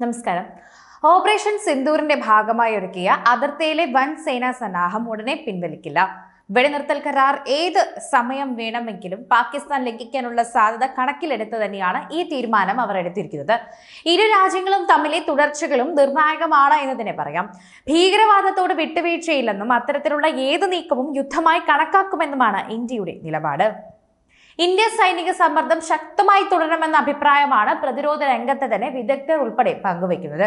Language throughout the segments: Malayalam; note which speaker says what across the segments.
Speaker 1: നമസ്കാരം. ഓപ്പറേഷൻ സിന്ദൂറിന്റെ ഭാഗമായി ഒരുക്കിയ അതിർത്തിയിലെ വൻ സേനാ സന്നാഹം ഉടനെ പിൻവലിക്കില്ല. വെടിനിർത്തൽ കരാർ ഏത് സമയം വേണമെങ്കിലും പാകിസ്ഥാൻ ലംഘിക്കാനുള്ള സാധ്യത കണക്കിലെടുത്ത് തന്നെയാണ് ഈ തീരുമാനം അവർ എടുത്തിരിക്കുന്നത്. ഇരു രാജ്യങ്ങളും തമ്മിലെ തുടർച്ചകളും നിർണായകമാണ് എന്ന് തന്നെ പറയാം. ഭീകരവാദത്തോട് വിട്ടുവീഴ്ചയില്ലെന്നും അത്തരത്തിലുള്ള ഏത് നീക്കവും യുദ്ധമായി കണക്കാക്കുമെന്നുമാണ് ഇന്ത്യയുടെ നിലപാട്. ഇന്ത്യ സൈനിക സമ്മർദ്ദം ശക്തമായി തുടരണമെന്ന അഭിപ്രായമാണ് പ്രതിരോധ രംഗത്ത് തന്നെ വിദഗ്ധർ ഉൾപ്പെടെ പങ്കുവയ്ക്കുന്നത്.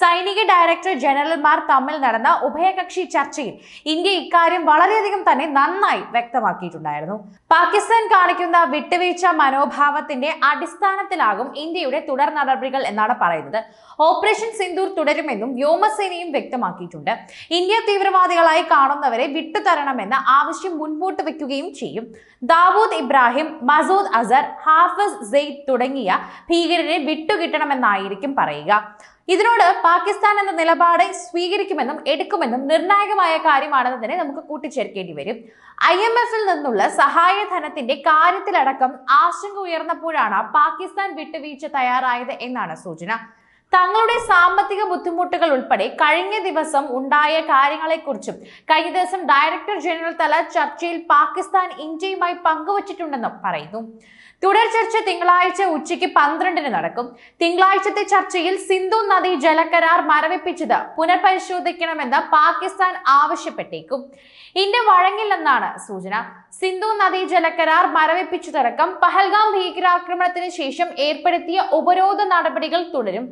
Speaker 1: സൈനിക ഡയറക്ടർ ജനറൽമാർ തമ്മിൽ നടന്ന ഉഭയകക്ഷി ചർച്ചയിൽ ഇന്ത്യ ഇക്കാര്യം വളരെയധികം തന്നെ നന്നായി വ്യക്തമാക്കിയിട്ടുണ്ടായിരുന്നു. പാകിസ്ഥാൻ കാണിക്കുന്ന വിട്ടുവീഴ്ച മനോഭാവത്തിന്റെ അടിസ്ഥാനത്തിലാകും ഇന്ത്യയുടെ തുടർ നടപടികൾ എന്നാണ് പറയുന്നത്. ഓപ്പറേഷൻ സിന്ദൂർ തുടരുമെന്നും വ്യോമസേനയും വ്യക്തമാക്കിയിട്ടുണ്ട്. ഇന്ത്യ തീവ്രവാദികളായി കാണുന്നവരെ വിട്ടുതരണമെന്ന ആവശ്യം മുൻപോട്ട് വയ്ക്കുകയും ചെയ്യും. ദാവൂദ് ഇബ്രാഹിം മസൂദ് അസർ ഹാഫിസ് സെയ്ദ് തുടങ്ങിയ ഭീകരരെ വിട്ടുകിട്ടണമെന്നായിരിക്കും പറയുക. ഇതിനോട് പാകിസ്ഥാൻ എന്ന നിലപാട് സ്വീകരിക്കുമെന്നും എടുക്കുമെന്നും നിർണായകമായ കാര്യമാണെന്ന് തന്നെ നമുക്ക് കൂട്ടിച്ചേർക്കേണ്ടി വരും. ഐ എം എഫിൽ നിന്നുള്ള സഹായധനത്തിന്റെ കാര്യത്തിലടക്കം ആശങ്ക ഉയർന്നപ്പോഴാണ് പാകിസ്ഥാൻ വിട്ടുവീഴ്ച തയ്യാറായത് എന്നാണ് സൂചന. തങ്ങളുടെ സാമ്പത്തിക ബുദ്ധിമുട്ടുകൾ ഉൾപ്പെടെ കഴിഞ്ഞ ദിവസം ഉണ്ടായ കാര്യങ്ങളെക്കുറിച്ചും കഴിഞ്ഞ ദിവസം ഡയറക്ടർ ജനറൽ തല ചർച്ചയിൽ പാകിസ്ഥാൻ ഇന്ത്യയുമായി പങ്കുവച്ചിട്ടുണ്ടെന്നും പറയുന്നു. തുടർ ചർച്ച തിങ്കളാഴ്ച ഉച്ചയ്ക്ക് പന്ത്രണ്ടിന് നടക്കും. തിങ്കളാഴ്ചത്തെ ചർച്ചയിൽ സിന്ധു നദി ജലകരാർ മരവിപ്പിച്ചത് പുനഃപരിശോധിക്കണമെന്ന് പാകിസ്ഥാൻ ആവശ്യപ്പെട്ടേക്കും. ഇന്ത്യ വഴങ്ങില്ലെന്നാണ് സൂചന. സിന്ധു നദി ജലകരാർ മരവിപ്പിച്ചതടക്കം പഹൽഗാം ഭീകരാക്രമണത്തിന് ശേഷം ഏർപ്പെടുത്തിയ ഉപരോധ നടപടികൾ തുടരും.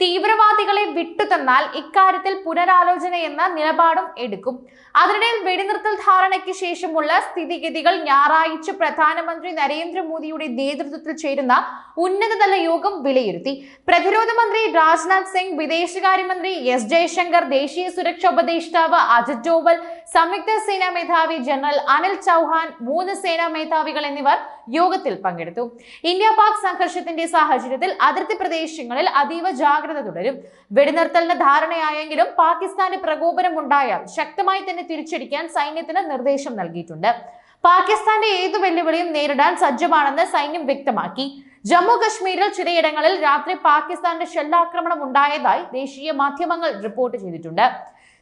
Speaker 1: തീവ്രവാദികളെ വിട്ടുതന്നാൽ ഇക്കാര്യത്തിൽ പുനരാലോചന എന്ന നിലപാടും എടുക്കും. അതിനിടയിൽ വെടിനിർത്തൽ ധാരണയ്ക്ക് ശേഷമുള്ള സ്ഥിതിഗതികൾ ഞായറാഴ്ച പ്രധാനമന്ത്രി നരേന്ദ്രമോദിയുടെ നേതൃത്വത്തിൽ ചേരുന്ന ഉന്നതതല യോഗം വിലയിരുത്തി. പ്രതിരോധ മന്ത്രി രാജ്നാഥ് സിംഗ് വിദേശകാര്യമന്ത്രി എസ് ജയശങ്കർ ദേശീയ സുരക്ഷാ ഉപദേഷ്ടാവ് അജിത് ഡോവൽ സംയുക്ത സേനാ മേധാവി ജനറൽ അനിൽ ചൗഹാൻ മൂന്ന് സേനാ മേധാവികൾ എന്നിവർ യോഗത്തിൽ പങ്കെടുത്തു. ഇന്ത്യ പാക് സംഘർഷത്തിന്റെ സാഹചര്യത്തിൽ അതിർത്തി പ്രദേശങ്ങളിൽ അതീവ ജാഗ്രത തുടരും. വെടിനിർത്തലിന് ധാരണയായെങ്കിലും പാകിസ്ഥാന് പ്രകോപനം ഉണ്ടായാൽ ശക്തമായി തന്നെ തിരിച്ചടിക്കാൻ സൈന്യത്തിന് നിർദ്ദേശം നൽകിയിട്ടുണ്ട്. പാകിസ്ഥാന്റെ ഏതു വെല്ലുവിളിയും നേരിടാൻ സജ്ജമാണെന്ന് സൈന്യം വ്യക്തമാക്കി. ജമ്മു കശ്മീരിൽ ചിലയിടങ്ങളിൽ രാത്രി പാകിസ്ഥാന്റെ ഷെല്ലാക്രമണം ഉണ്ടായതായി ദേശീയ മാധ്യമങ്ങൾ റിപ്പോർട്ട് ചെയ്തിട്ടുണ്ട്.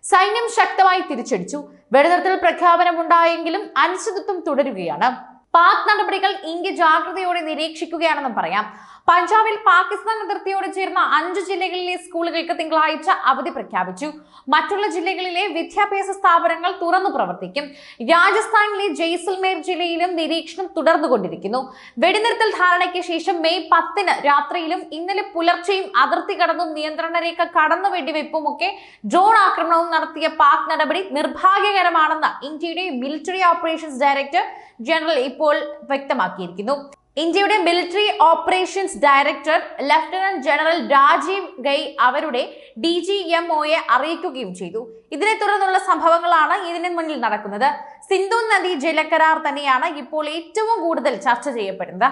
Speaker 1: സൈന്യം ശക്തമായി തിരിച്ചടിച്ചു. വെടിനിർത്തൽ പ്രഖ്യാപനമുണ്ടായെങ്കിലും അനിശ്ചിതത്വം തുടരുകയാണ്. പാക് നടപടികൾ ഇന്ത്യ ജാഗ്രതയോടെ നിരീക്ഷിക്കുകയാണെന്നും പറയാം. പഞ്ചാബിൽ പാകിസ്ഥാൻ അതിർത്തിയോട് ചേർന്ന അഞ്ച് ജില്ലകളിലെ സ്കൂളുകൾക്ക് തിങ്കളാഴ്ച അവധി പ്രഖ്യാപിച്ചു. മറ്റുള്ള ജില്ലകളിലെ വിദ്യാഭ്യാസ സ്ഥാപനങ്ങൾ തുറന്നു പ്രവർത്തിക്കും. രാജസ്ഥാനിലെ ജയ്സൽമേർ ജില്ലയിലും നിരീക്ഷണം തുടർന്നുകൊണ്ടിരിക്കുന്നു. വെടിനിർത്തൽ ധാരണയ്ക്ക് ശേഷം മെയ് പത്തിന് രാത്രിയിലും ഇന്നലെ പുലർച്ചെയും അതിർത്തി കടന്നും നിയന്ത്രണ രേഖ കടന്നു വെടിവെപ്പും ഒക്കെ ഡ്രോൺ ആക്രമണവും നടത്തിയ പാക് നടപടി നിർഭാഗ്യകരമാണെന്ന് ഇന്ത്യയുടെ മിലിറ്ററി ഓപ്പറേഷൻസ് ഡയറക്ടർ ജനറൽ ഇപ്പോൾ വ്യക്തമാക്കിയിരിക്കുന്നു. ഇന്ത്യയുടെ military operations director lieutenant general Rajiv Ghai അവരുടെ ഡി ജി എം ഒയെ അറിയിക്കുകയും ചെയ്തു. ഇതിനെ തുടർന്നുള്ള സംഭവങ്ങളാണ് ഇതിന് മുന്നിൽ നടക്കുന്നത്. സിന്ധു നദി ജലകരാർ തന്നെയാണ് ഇപ്പോൾ ഏറ്റവും കൂടുതൽ ചർച്ച ചെയ്യപ്പെടുന്നത്.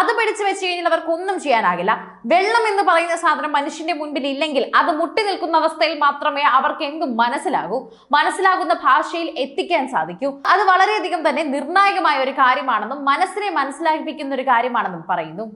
Speaker 1: അത് പിടിച്ചു വെച്ച് കഴിഞ്ഞാൽ അവർക്ക് ഒന്നും ചെയ്യാനാകില്ല. വെള്ളം എന്ന് പറയുന്ന സാധനം മനുഷ്യന്റെ മുൻപിൽ ഇല്ലെങ്കിൽ അത് മുട്ടി നിൽക്കുന്ന അവസ്ഥയിൽ മാത്രമേ അവർക്ക് എന്തും മനസ്സിലാകൂ. മനസ്സിലാകുന്ന ഭാഷയിൽ എത്തിക്കാൻ സാധിക്കൂ. അത് വളരെയധികം തന്നെ നിർണായകമായ ഒരു കാര്യമാണെന്നും മനസ്സിനെ മനസ്സിലാക്കിപ്പിക്കുന്ന ഒരു കാര്യമാണെന്നും പറയുന്നു.